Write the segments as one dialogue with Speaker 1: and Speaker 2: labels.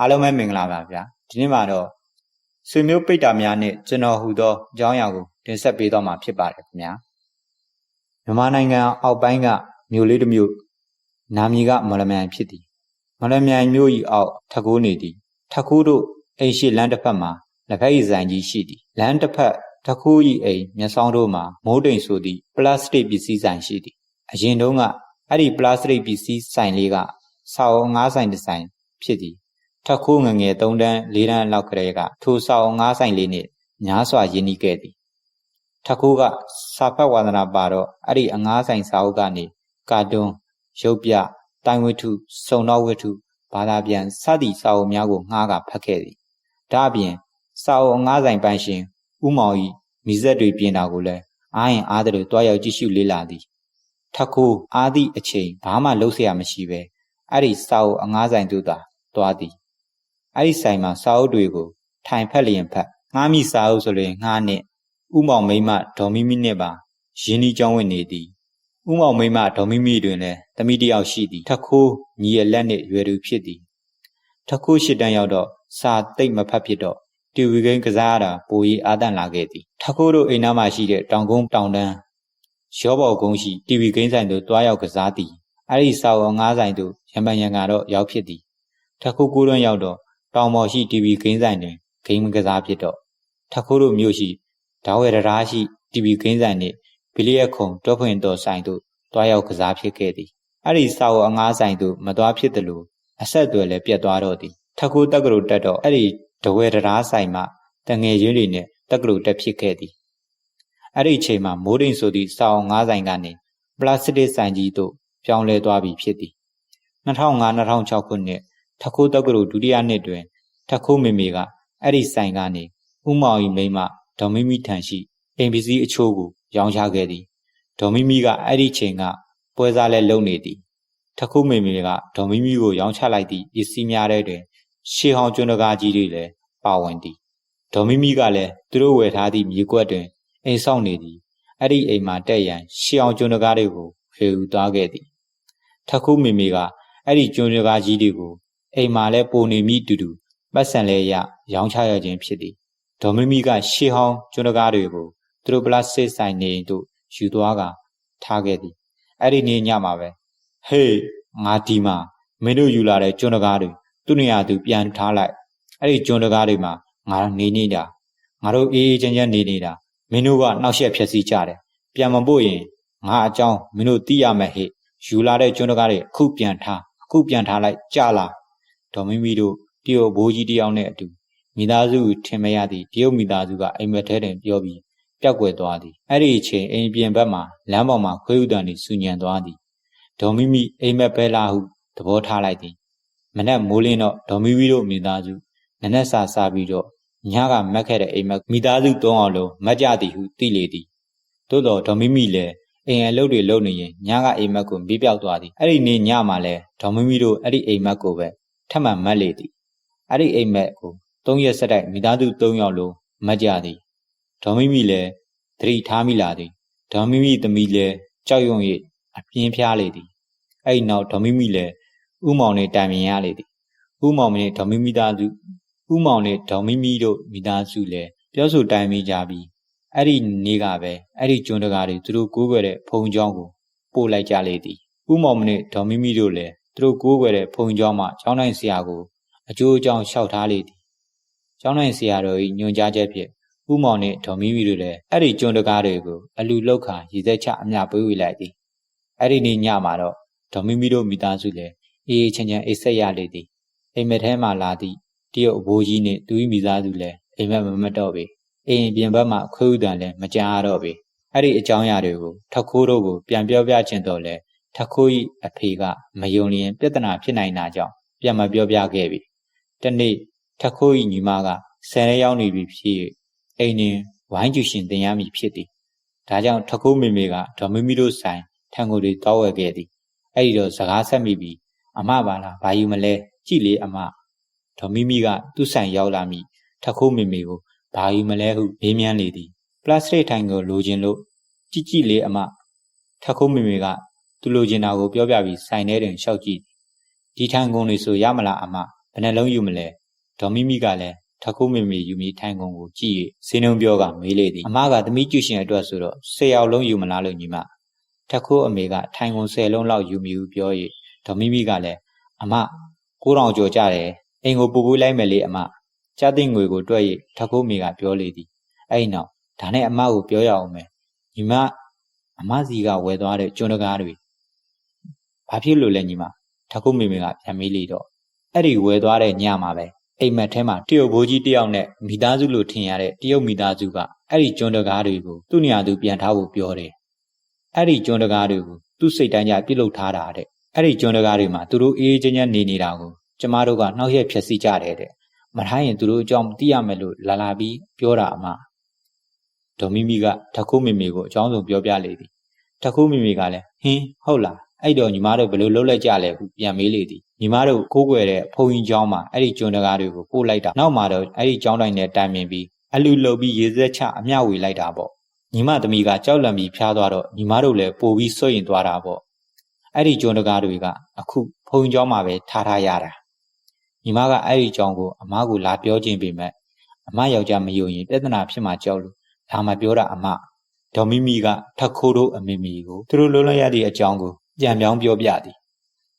Speaker 1: အားလုံးပဲမင်္ဂလာပါဗျာဒီနေ့မှာတော့ဆွေမျိုးပိတ္တာများနဲ့ကျွန်တော်ဟူသောအကြောင်းအရာကိုတင်ဆက်ပေးတော့မှာဖြစ်ပါတယ်ခင်ဗျာမြန်မာနိုင်ငံအောက်ပိုင်းကမြို့လေးတစ်မြို့နာမည်ကမလမြိုင်ဖြစ်သည်မလမြိုင်မြို့၏အောက်ထကူးနေသည်ထကူးတို့အိမ်ရှိလမ်းတစ်ဖက်မှာလက်ဖက်ရည်ဆိုင်ကြီးရှိသည်လမ်းတစ်ဖက်ထကူး၏အိမ်မျက်စောင်းတို့မှာမိုးတိမ်ဆိုသည့်ပလတ်စတစ်ပစ္စည်းဆိုင်ရှိသည်အရင်တုန်းကအဲ့ဒီပလတ်စတစ်ပစ္စည်းဆိုင်လေးကစာအုပ်ငါးဆိုင်တစ်ဆိုင်ဖြစ်သည် ထက်ခိုးငငယ်၃တန်း၄တန်းလောက်ကလေးကထိုစာအုပ်ငါးဆိုင်လေးနှင့်ညားစွာရင်းနှီးခဲ့သည်ထက်ခိုးကစာဖတ်ဝါသနာပါတော့အဲ့ဒီအငါးဆိုင်စာအုပ်ကနေကာတွန်းရုပ်ပြတိုင်ဝတ္ထုစုံတော်ဝတ္ထုဘာသာပြန်စသည့်စာအုပ်များကိုငှားကဖတ်ခဲ့သည်ဒါအပြင်စာအုပ်အငါးဆိုင်ပိုင်ရှင်ဥမောင်၏မိဇက်တွေပြင်တာကိုလည်းအားရင်အားတယ်တွားရောက်ကြည့်ရှုလေ့လာသည်ထက်ခိုးအားသည့်အချိန်ဘာမှလုပ်เสียမရှိပဲအဲ့ဒီစာအုပ်အငါးဆိုင်သို့သာတွားသည် အဲ့ဒီဆိုင်မှာစာအုပ်တွေကိုထိုင်ဖက်လျင်ဖက်ငှားမိစာအုပ်ဆိုရင်ငှားနဲ့ဥမောင်မိမဒေါ်မိမိနဲ့ပါရင်းနှီးကြောင်းဝင်နေသည်ဥမောင်မိမဒေါ်မိမိတွင်လည်းတမိတယောက်ရှိသည်ထခိုးညီရဲ့လက်နှင့်ရွယ်သူဖြစ်သည်ထခိုးရှစ်တန်းရောက်တော့စာသိမ့်မဖတ်ဖြစ်တော့တီဗီဂိမ်းကစားရတာပိုရီအာတန်လာခဲ့သည်ထခိုးတို့အိမ်နားမှာရှိတဲ့တောင်ကုန်းတောင်တန်းရောဘော်ကုန်းရှိတီဗီဂိမ်းဆိုင်သို့တွားရောက်ကစားသည်အဲ့ဒီစာအုပ်ငါးဆိုင်သို့ရံပန်ရံကတော့ရောက်ဖြစ်သည်ထခိုးကိုတွန်းရောက်တော့ တောင်ပေါ်ရှိ TV ဂိမ်းဆိုင်တွင်ဂိမ်းကစားဖြစ်တော့ထခိုးတို့မြို့ရှိဓာဝယ်တရားရှိ TV ဂိမ်းဆိုင်နှင့်ဘီလီယက်ခုံတောဖွင့်တော်ဆိုင်တို့တွားရောက်ကစားဖြစ်ခဲ့သည်အဲ့ဒီစာအုပ်အငားဆိုင်တို့မတွားဖြစ်သလိုအဆက်အသွယ်လည်းပြတ်သွားတော့သည်ထခိုးတက္ကသိုလ်တက်တော့အဲ့ဒီဓဝယ်တရားဆိုင်မှတငယ်ရင်းတွေနဲ့တက္ကသိုလ်တက်ဖြစ်ခဲ့သည်အဲ့ဒီအချိန်မှာမိုးတိမ်ဆိုသည့်စာအုပ်ငားဆိုင်ကနေပလတ်စတစ်ဆိုင်ကြီးတို့ပြောင်းလဲသွားပြီဖြစ်သည်2005-2006ခုနှစ် ထခိုးတက္ကသိုလ်ဒုတိယနှစ်တွင် ထခိုးမေမေကအဲ့ဒီဆိုင်ကနေဥမောင်ဤမိမဒေါ်မီမီထံရှိအိမ်ပစ္စည်းအချို့ကိုရောင်းချခဲ့သည်ဒေါ်မီမီကအဲ့ဒီချိန်ကပွဲစားလဲလုံနေသည်ထခိုးမေမေကဒေါ်မီမီကိုရောင်းချလိုက်သည့်ပစ္စည်းများတဲ့တွင် ရှေးဟောင်းကျွန်းတကားကြီးတွေလည်းပါဝင်သည်ဒေါ်မီမီကလည်းသူတို့ဝယ်ထားသည့်မြေကွက်တွင်အိမ်ဆောင်နေသည်အဲ့ဒီအိမ်မှာတက်ရန်ရှေးဟောင်းကျွန်းတကားတွေကိုဖေယူသွားခဲ့သည်ထခိုးမေမေကအဲ့ဒီကျွန်းတကားကြီးတွေကို အိမ်မှာလဲပုံနေမိတူတူပတ်စံလဲရရောင်းချရခြင်းဖြစ်သည်ဒေါ်မီမီကရှေးဟောင်းကျွန်းတကားတွေကိုသူတို့ပလတ်စတစ်ဆိုင်နေတို့ယူသွားကထားခဲ့သည်အဲ့ဒီနေ့ညမှာပဲဟေးငါဒီမှာမင်းတို့ယူလာတဲ့ကျွန်းတကားတွေသူ့နေရာသူပြန်ထားလိုက်အဲ့ဒီကျွန်းတကားတွေမှာငါနေနေတာငါတို့အေးအေးချမ်းချမ်းနေနေတာမင်းတို့ကနှောက်ယှက်ဖြက်စီးကြတယ်ပြန်မပို့ရင်ငါအကြောင်းမင်းတို့သိရမယ်ဟဲ့ယူလာတဲ့ကျွန်းတကားတွေအခုပြန်ထားအခုပြန်ထားလိုက်ကြလား ဒေါ်မီမီတို့တရုတ်ဘိုးကြီးတယောက်နဲ့အတူမိသားစုထင်မရသည့်တရုတ်မိသားစုကအိမ်မက်ထဲတွင်ပြောပြီးပျောက်ကွယ်သွားသည်အဲ့ဒီအချိန်အိမ်ပြင်ဘက်မှာလမ်းပေါ်မှာခွေးဥတန်တွေစူညံသွားသည်ဒေါ်မီမီအိမ်မက်ပဲလားဟုသဘောထားလိုက်သည်မနက်မိုးလင်းတော့ဒေါ်မီမီတို့မိသားစုနနက်စာစားပြီးတော့ညကမက်ခဲ့တဲ့အိမ်မက်မိသားစုသုံးအောင်လုံးမက်ကြသည်ဟုသိလေသည်သို့တော့ဒေါ်မီမီလည်းအိမ်အလုပ်တွေလုပ်နေရင်ညကအိမ်မက်ကိုပြီးပြောက်သွားသည်အဲ့ဒီနေ့ညမှာလဲဒေါ်မီမီတို့အဲ့ဒီအိမ်မက်ကိုပဲ ထပ်မံမက်လေသည်အဲ့ဒီအိမ်မက်ကို၃ရက်ဆက်တိုက်မိသားစု၃ယောက်လုံးမက်ကြသည်ဒေါ်မီမီလည်းသတိထားမိလာသည်ဒေါ်မီမီသမီးလည်းကြောက်ရွံ့၍အပြင်းဖျားလေသည်အဲ့ဒီနောက်ဒေါ်မီမီလည်းဥမောင်နဲ့တိုင်ပင်ရလေသည်ဥမောင်နဲ့ဒေါ်မီမီသားစုဥမောင်နဲ့ဒေါ်မီမီတို့မိသားစုလည်းပြောဆိုတိုင်ပင်ကြပြီးအဲ့ဒီနေ့ကပဲအဲ့ဒီကျွန်းတကားတွေသူတို့ကိုးကွယ်တဲ့ဘုံကျောင်းကိုပို့လိုက်ကြလေသည်ဥမောင်နဲ့ဒေါ်မီမီတို့လည်း သူတို့ကိုးကွယ်တဲ့ဘုံကျောင်းမှာကျောင်းတိုင်းဆရာကိုအကျိုးအကြောင်းလျှောက်ထားလေသည်ကျောင်းတိုင်းဆရာတော်၏ညွှန်ကြားချက်ဖြင့်ဥမောင်နှင့်ဒေါ်မီမီတို့လည်းအဲ့ဒီကျွန်းတကားတွေကိုအလူလောက်ခါရည်သက်ချအမျှပေးဝေလိုက်သည်အဲ့ဒီနေ့ညမှာတော့ဒေါ်မီမီတို့မိသားစုလည်းအေးအေးချမ်းချမ်းအိတ်ဆက်ရလေသည်အိမ်မက်ထဲမှာလာသည့်တရုတ်အဘိုးကြီးနှင့်သူ၏မိသားစုလည်းအိမ်မက်မမတ်တော့ပေအိမ်ပြင်ဘက်မှခွေးဥတန်လည်းမကြားရတော့ပေအဲ့ဒီအကြောင်းအရာတွေကိုထခိုးတို့ကိုပြန်ပြောပြခြင်းတော့လဲ ထခိုး၏အဖေကမယုံလျင်ပြဿနာဖြစ်နိုင်တာကြောင့်ပြန်မပြောပြခဲ့ပြီတနေ့ထခိုး၏ညီမကဆယ်ရက်ရောက်နေပြီဖြစ်အိမ်နှင်ဝိုင်းကျူရှင်တင်ရမည်ဖြစ်သည်ဒါကြောင့်ထခိုးမေမေကဒေါ်မီမီတို့ဆိုင်ထံကိုတွေတောက်ဝဲခဲ့သည်အဲ့ဒီတော့စကားဆက်မိပြီးအမပါလားဘာယူမလဲကြည်လေအမဒေါ်မီမီကသူ့ဆိုင်ရောက်လာမိထခိုးမေမေကိုဘာယူမလဲဟုမေးမြန်းလေသည်ပလတ်စတစ်ထိုင်ကိုလိုချင်လို့ကြည်ကြည်လေအမထခိုးမေမေက သူလိုချင်တာကိုပြောပြပြီးဆိုင်ထဲတွင်ရှောက်ကြည့်ဒီထန်ကုန်လေးဆိုရမလားအမဘယ်နှလုံးယူမလဲဒေါ်မိမိကလည်းထခိုးမေမေယူမိထိုင်ကုန်ကိုကြည့်၍စင်းနှုံပြောကမေးလေသည်အမကသမီးကျူရှင်အတွက်ဆိုတော့၁၀ယောက်လုံးယူမလားလို့ညီမထခိုးအမေကထိုင်ကုန်၁၀လုံးလောက်ယူမိဟုပြော၍ဒေါ်မိမိကလည်းအမ9000ကျော်ကြတယ်အိမ်ကိုပူပူးလိုက်မယ်လေအမကြားသိငွေကိုတွက်၍ထခိုးမေကပြောလေသည်အဲ့ဒီနောက်ဒါနဲ့အမကိုပြောရအောင်မယ်ညီမအမစီကဝယ်သွားတဲ့ကျွန်းတကားတွေ ဘာဖြစ်လို့လဲညီမထခိုးမေမေကပြန်မေးလေတော့အဲ့ဒီဝယ်သွားတဲ့ညမှာပဲအိမ်မက်ထဲမှာတရုတ်ဘိုးကြီးတယောက်နဲ့မိသားစုလို့ထင်ရတဲ့တရုတ်မိသားစုကအဲ့ဒီကျွန်းတကားတွေကိုသူ့နေရာသူပြန်ထားဖို့ပြောတယ်အဲ့ဒီကျွန်းတကားတွေကိုသူ့စိတ်တိုင်းကြပြုတ်လုထားတာတဲ့အဲ့ဒီကျွန်းတကားတွေမှာသူတို့အေးအေးချမ်းချမ်းနေနေတာကိုကျမတို့ကနှောက်ရက်ဖြက်စီကြတယ်တဲ့မထားရင်သူတို့အကြောင်းသိရမယ်လို့လာလာပြီးပြောတာအမဒေါ်မီမီကတခိုးမေမေကိုအကြောင်းစုံပြောပြလေသည်တခိုးမေမေကလည်းဟင်းဟုတ်လား အဲ့တော့ညီမတို့ဘယ်လိုလှုပ်လိုက်ကြလဲပြန်မေးလေသည်ညီမတို့ကိုးကွယ်တဲ့ဘုံကြီးကျောင်းမှာအဲ့ဒီကျွန်တကားတွေကိုပို့လိုက်တာနောက်မှာတော့အဲ့ဒီကျောင်းတိုင်းနဲ့တိုင်ပင်ပြီးအလူလှုပ်ပြီးရေစက်ချအမျှဝေလိုက်တာပေါ့ညီမသမီးကကြောက်လန့်ပြီးဖျားသွားတော့ညီမတို့လည်းပို့ပြီးဆွရင်သွားတာပေါ့အဲ့ဒီကျွန်တကားတွေကအခုဘုံကျောင်းမှာပဲထားထားရတာညီမကအဲ့ဒီကျောင်းကိုအမကိုလာပြောခြင်းပေမဲ့အမယောက်ျားမယုံရင်ပြဿနာဖြစ်မှာကြောက်လို့ဒါမှပြောတာအမဒေါ်မိမိကထခိုးတို့အမေမီကိုသူတို့လုံးလုံးရသည့်အကြောင်းကို ပြန်ပြောင်းပြောပြသည်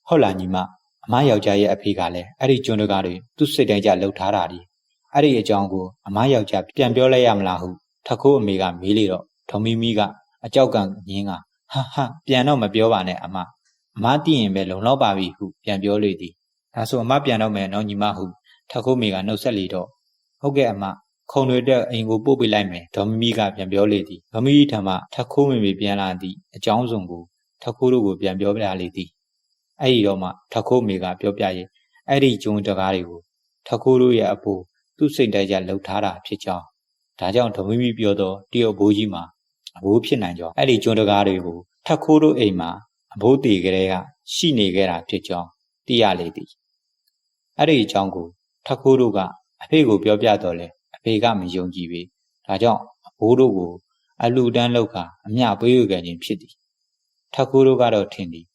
Speaker 1: ဟုတ်လားညီမအမယောက်ျားရဲ့အဖေကလည်းအဲ့ဒီကျွန်းတကားတွေသူ့စိတ်တိုင်းကြလှုပ်ထားတာဒီအဲ့ဒီအကြောင်းကိုအမယောက်ျားပြန်ပြောလိုက်ရမလားဟုထခိုးအမေကမေးလေတော့ဒေါ်မီမီကအကြောက်ကငင်းကဟာဟာပြန်တော့မပြောပါနဲ့အမအမသိရင်ပဲလုံလောက်ပါပြီဟုပြန်ပြောလေသည်ဒါဆိုအမပြန်တော့မယ်နော်ညီမဟုထခိုးမေကနှုတ်ဆက်လေတော့ဟုတ်ကဲ့အမခုံတွေတက်အိမ်ကိုပို့ပေးလိုက်မယ်ဒေါ်မီမီကပြန်ပြောလေသည်ဒေါ်မီမီထံမှထခိုးမေမေပြန်လာသည့်အကြောင်းစုံကို ထခိုးတို့ကိုပြန်ပြောပြလေသည်အဲ့ဒီတော့မှထခိုးမေကပြောပြရင်အဲ့ဒီကျုံတကားတွေကိုထခိုးတို့ရဲ့အဖိုးသူ့စိတ်တိုက်ကြလှုပ်ထားတာဖြစ်ကြောင်းဒါကြောင့်ဓမ္မမိပြောသောတရုတ်ဘိုးကြီးမှာအဘိုးဖြစ်နိုင်ကြောင်းအဲ့ဒီကျုံတကားတွေကိုထခိုးတို့အိမ်မှာအဘိုးတည်ကြတဲ့ကရှိနေခဲ့တာဖြစ်ကြောင်းသိရလေသည်အဲ့ဒီအကြောင်းကိုထခိုးတို့ကအဖေကိုပြောပြတော့လဲအဖေကမယုံကြည်ပေဒါကြောင့်အဘိုးတို့ကိုအလူတန်းလောက်က အမျှပေးရခဲ့ခြင်းဖြစ်သည် ထခိုးတို့ကတော့ထင်သည်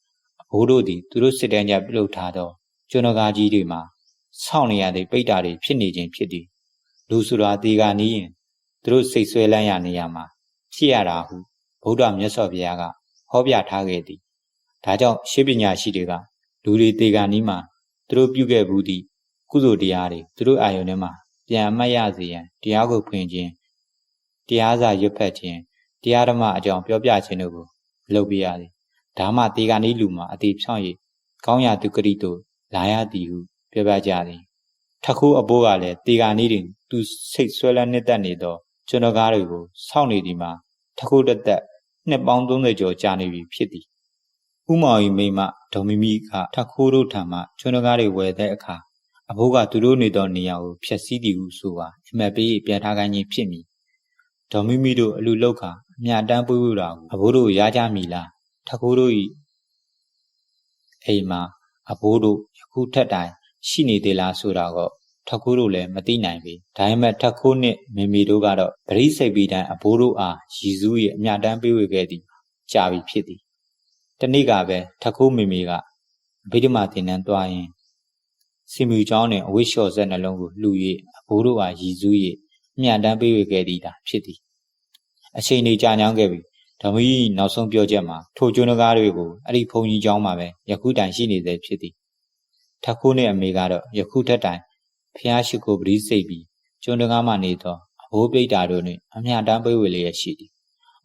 Speaker 1: အဘိုးတို့သည်သူတို့စစ်တမ်းကြပြုလုပ်ထားသောကျွန်းကားကြီးတွေမှာစောင့်နေရတဲ့ပိတ္တာတွေဖြစ်နေခြင်းဖြစ်သည်လူဆိုတာဒီကနီးရင်သူတို့စိတ်ဆွဲလန်းရနေရမှာဖြစ်ရတာဟုဗုဒ္ဓမြတ်စွာဘုရားကဟောပြထားခဲ့သည်ဒါကြောင့်ရှေးပညာရှိတွေကလူတွေဒီကနီးမှာသူတို့ပြုခဲ့ဘူးသည့်ကုသိုလ်တရားတွေသူတို့အာယုန်ထဲမှာပြန်အမှတ်ရစေရန်တရားကိုဖွင့်ခြင်းတရားစာရွတ်ဖတ်ခြင်းတရားဓမ္မအကြောင်းပြောပြခြင်းတို့ကို လုပ်ပြရသည်ဒါမှတေဂာနီးလူမှာအတိဖြောင်း၍ကောင်းရာသူကတိတို့လာရသည်ဟုပြောပြကြသည်ထခုအဘိုးကလည်းတေဂာနီးတွင်သူစိတ်ဆွဲလန်းနှစ်သက်နေသောကျွန်တော်ကားတွေကိုစောင့်နေသည်မှာထခုတသက်နှစ်ပေါင်း30ကျော်ကြာနေပြီဖြစ်သည်ဥမောင်ဤမိမဒေါ်မီမီကထခိုးတို့ထံမှကျွန်တော်ကားတွေဝယ်တဲ့အခါအဘိုးကသူတို့နေသောနေရာကိုဖျက်ဆီးသည်ဟုဆိုပါအမှတ်ပေးပြန်ထားခိုင်းခြင်းဖြစ်မည် ဒေါ်မီမီတို့အလူလောက်ခါအမြတမ်းပွေးဝတာကိုအဘိုးတို့ရကြမည်လားထခိုးတို့ဤအိမ်မှာအဘိုးတို့ယခုထက်တိုင်ရှိနေသေးလားဆိုတာကထခိုးတို့လည်းမသိနိုင်ပေဒါပေမဲ့ထခိုးနှင့်မေမေတို့ကတော့ပရိစိတ်ပြီးတိုင်းအဘိုးတို့အားရည်စူး၏အမြတမ်းပေးဝေခဲ့သည်ကြာပြီဖြစ်သည်တနေ့ကပဲထခိုးမေမေကဗိဓမာတင်နန်းသွားရင်စင်မူကျောင်းတွင်အဝိရှော်ဆက်နှလုံးကိုလှူ၍အဘိုးတို့အားရည်စူး၍ အမြတမ်းပေးဝေခဲ့သည်တာဖြစ်သည်အချိန်နေကြာညောင်းခဲ့ပြီဓမ္မကြီးနောက်ဆုံးပြောချက်မှာထိုကျွန်းတကားတွေကိုအဲ့ဒီဘုံကြီးကျောင်းမှာပဲယခုတိုင်ရှိနေသေးဖြစ်သည်ထခိုးနဲ့အမေကတော့ယခုထက်တိုင်ဖျားရှိကိုပရိစိတ်ပြီးကျွန်းတကားမှနေသောအဘိုးပိတ်တာတို့နှင့်အမြတမ်းပေးဝေလျက်ရှိသည်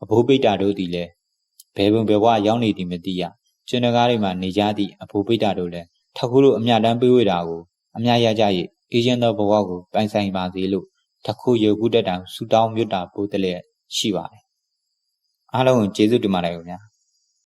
Speaker 1: အဘိုးပိတ်တာတို့သည်လည်းဘယ်ပုံဘယ်ဝရောက်နေသည်မသိရကျွန်းတကားတွေမှာနေကြသည့်အဘိုးပိတ်တာတို့လည်းထခိုးတို့အမြတမ်းပေးဝေတာကိုအမြရကြ၍အေဂျင့်သောဘဝကိုပိုင်ဆိုင်ပါစေလို့ တခိုးရုပ်ခုတက်တိုင်ဆူတောင်းမြတ်တာပို့တဲ့လျက်ရှိပါတယ်အားလုံးကိုကျေးဇူးတင်ပါတယ်ခင်ဗျာ